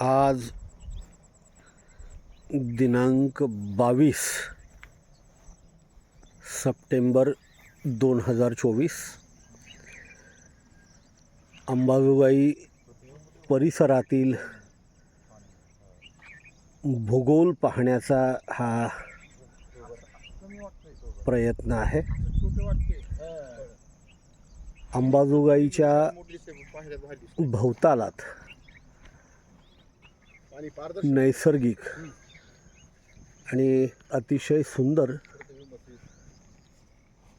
आज दिनांक बावीस सप्टेंबर दोन हजार चोवीस. अंबाजोगाई परिसरातील भूगोल पाहण्याचा हा प्रयत्न आहे. अंबाजोगाईच्या भोवतालात नैसर्गिक आणि अतिशय सुंदर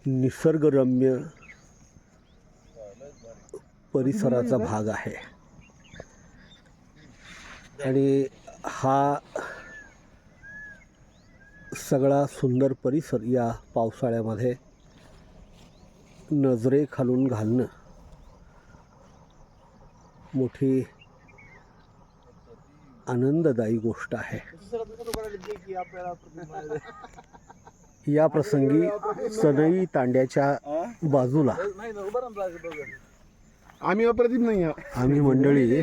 निसर्गरम्य परिसराचा भाग आहे. आणि हा सगळा सुंदर परिसर या पावसाळ्यामध्ये नजरेखालून घालणं. मोठी आनंददायी गोष्ट आहे. या प्रसंगी सनई तांड्याच्या बाजूला. आम्ही अप्रतिम नाही. आम्ही मंडळी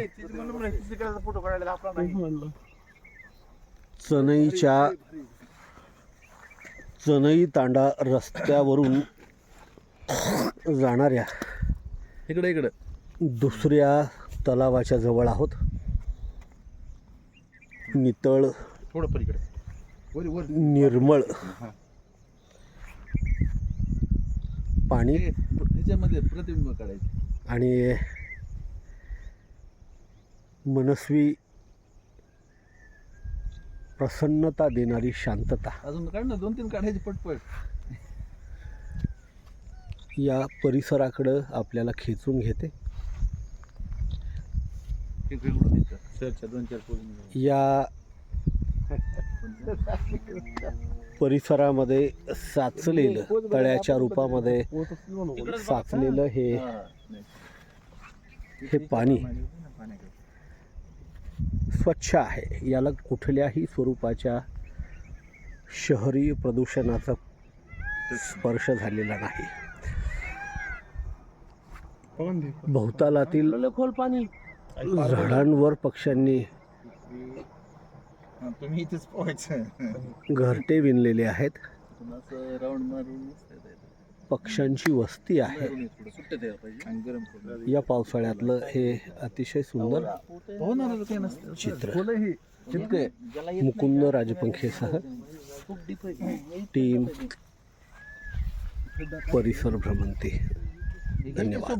चनईच्या चनई तांडा रस्त्यावरून जाणाऱ्या इकडे इकडे. दुसऱ्या तलावाच्या जवळ आहोत. नितळ थोडं पलीकडे. वर वर. निर्मळ. पाणी. ह्याच्यामध्ये प्रतिबिंब काढायचे. आणि मनस्वी प्रसन्नता देणारी शांतता. अजून काढ ना दोन तीन काढायचे पटपट. या परिसराकडं आपल्याला खेचून घेते. या परिसरामध्ये साचलेलं तळ्याच्या रूपामध्ये साचलेलं हे हे पाणी स्वच्छ आहे. याला कुठल्याही स्वरूपाच्या शहरी प्रदूषणाचा स्पर्श झालेला नाही. भोवतालातील खोल पाणी. झाडांवर पक्ष्यांनी तुम्ही इथेच पोहायचं. घरटे विणलेले आहेत. पक्ष्यांची वस्ती आहे. या पावसाळ्यातलं हे अतिशय सुंदर चित्र. मुकुंद राजपंखेसह खूप डीप आहे टीम परिसर भ्रमंती. धन्यवाद.